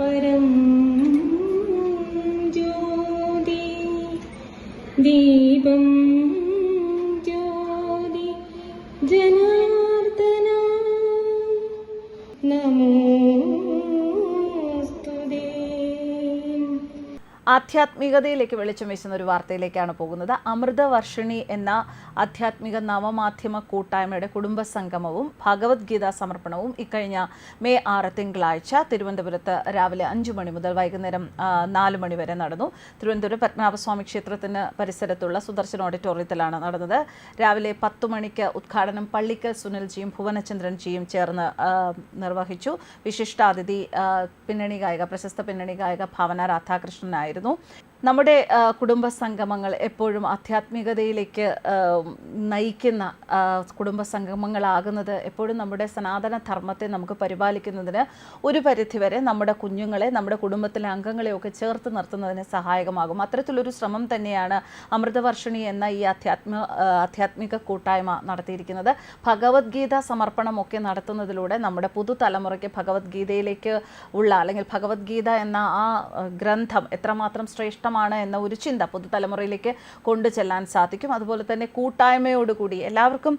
പരം ജ്യോതി. ദീപം ജ്യോതി. ജനാർദ്ദന. നമോസ്തുതേ ആധ്യാത്മികതയിലേക്ക് വെളിച്ചം വീശുന്ന ഒരു വാർത്തയിലേക്കാണ് പോകുന്നത്. അമൃതവർഷിണി എന്ന ആധ്യാത്മിക നവമാധ്യമ കൂട്ടായ്മയുടെ കുടുംബ സംഗമവും ഭഗവത്ഗീത സമർപ്പണവും ഇക്കഴിഞ്ഞ മെയ് ആറ് തിങ്കളാഴ്ച തിരുവനന്തപുരത്ത് രാവിലെ അഞ്ചു മണി മുതൽ വൈകുന്നേരം നാല് മണി വരെ നടന്നു. തിരുവനന്തപുരം പത്മനാഭസ്വാമി ക്ഷേത്രത്തിന് പരിസരത്തുള്ള സുദർശൻ ഓഡിറ്റോറിയത്തിലാണ് നടന്നത്. രാവിലെ പത്തു മണിക്ക് ഉദ്ഘാടനം പള്ളിക്കൽ സുനിൽജിയും ഭുവനചന്ദ്രൻജിയും ചേർന്ന് നിർവഹിച്ചു. വിശിഷ്ടാതിഥി പിന്നണി ഗായിക പ്രശസ്ത പിന്നണി ഗായിക ഭാവന രാധാകൃഷ്ണനായിരുന്നു. ഉണ്ടായിരുന്നു നമ്മുടെ കുടുംബ സംഗമങ്ങൾ എപ്പോഴും ആധ്യാത്മികതയിലേക്ക് നയിക്കുന്ന കുടുംബ സംഗമങ്ങളാകുന്നത് എപ്പോഴും നമ്മുടെ സനാതന ധർമ്മത്തെ നമുക്ക് പരിപാലിക്കുന്നതിന് ഒരു പരിധിവരെ നമ്മുടെ കുഞ്ഞുങ്ങളെ നമ്മുടെ കുടുംബത്തിലെ അംഗങ്ങളെയൊക്കെ ചേർത്ത് നിർത്തുന്നതിന് സഹായകമാകും. അത്തരത്തിലൊരു ശ്രമം തന്നെയാണ് അമൃതവർഷിണി എന്ന ഈ അധ്യാത്മ ആ, ആധ്യാത്മിക കൂട്ടായ്മ നടത്തിയിരിക്കുന്നത്. ഭഗവത്ഗീത സമർപ്പണമൊക്കെ നടത്തുന്നതിലൂടെ നമ്മുടെ പുതുതലമുറയ്ക്ക് ഭഗവത്ഗീതയിലേക്ക് ഉള്ള അല്ലെങ്കിൽ ഭഗവത്ഗീത എന്ന ആ ഗ്രന്ഥം എത്രമാത്രം ശ്രേഷ്ഠമാണ് എന്ന ഒരു ചിന്ത പുതുതലമുറയിലേക്ക് കൊണ്ടു ചെല്ലാൻ സാധിക്കും. അതുപോലെ തന്നെ കൂട്ടായ്മയോടുകൂടി എല്ലാവർക്കും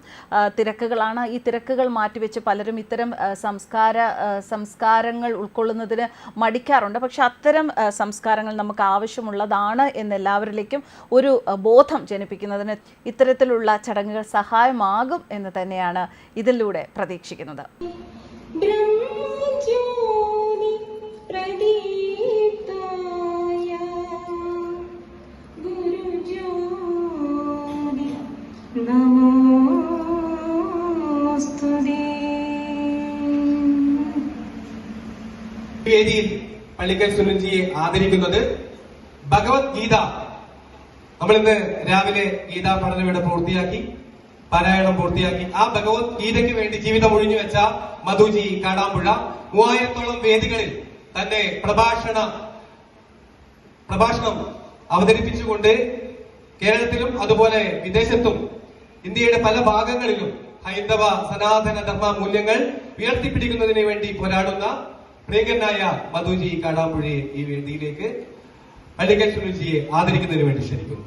തിരക്കുകളാണ്. ഈ തിരക്കുകൾ മാറ്റിവെച്ച് പലരും ഇത്തരം സംസ്കാര സംസ്കാരങ്ങൾ ഉൾക്കൊള്ളുന്നതിന് മടിക്കാറുണ്ട്. പക്ഷെ അത്തരം സംസ്കാരങ്ങൾ നമുക്ക് ആവശ്യമുള്ളതാണ് എന്ന് എല്ലാവരിലേക്കും ഒരു ബോധം ജനിപ്പിക്കുന്നതിന് ഇത്തരത്തിലുള്ള ചടങ്ങുകൾ സഹായമാകും എന്ന് തന്നെയാണ് ഇതിലൂടെ പ്രതീക്ഷിക്കുന്നത്. വേദിയിൽ പള്ളിക്കൽ സുനിൽജിയെ ആദരിക്കുന്നത് ഭഗവത്ഗീത നമ്മൾ ഇന്ന് രാവിലെ ഗീതാ പഠനം ഇവിടെ പൂർത്തിയാക്കി പാരായണം പൂർത്തിയാക്കി. ആ ഭഗവത്ഗീതയ്ക്ക് വേണ്ടി ജീവിതം ഒഴിഞ്ഞു വെച്ച മധുജി കാടാമ്പുഴ മൂവായിരത്തോളം വേദികളിൽ തന്റെ പ്രഭാഷണ പ്രഭാഷണം അവതരിപ്പിച്ചുകൊണ്ട് കേരളത്തിലും അതുപോലെ വിദേശത്തും ഇന്ത്യയുടെ പല ഭാഗങ്ങളിലും ഹൈന്ദവ സനാതന ധർമ്മ മൂല്യങ്ങൾ ഉയർത്തിപ്പിടിക്കുന്നതിന് വേണ്ടി പോരാടുന്ന പ്രിയങ്കനായ മധുജി കാടാമ്പുഴയെ ഈ വേദിയിലേക്ക് പള്ളിക്കൽ സുനിൽജിയെ ആദരിക്കുന്നതിന് വേണ്ടി ക്ഷണിക്കുന്നു.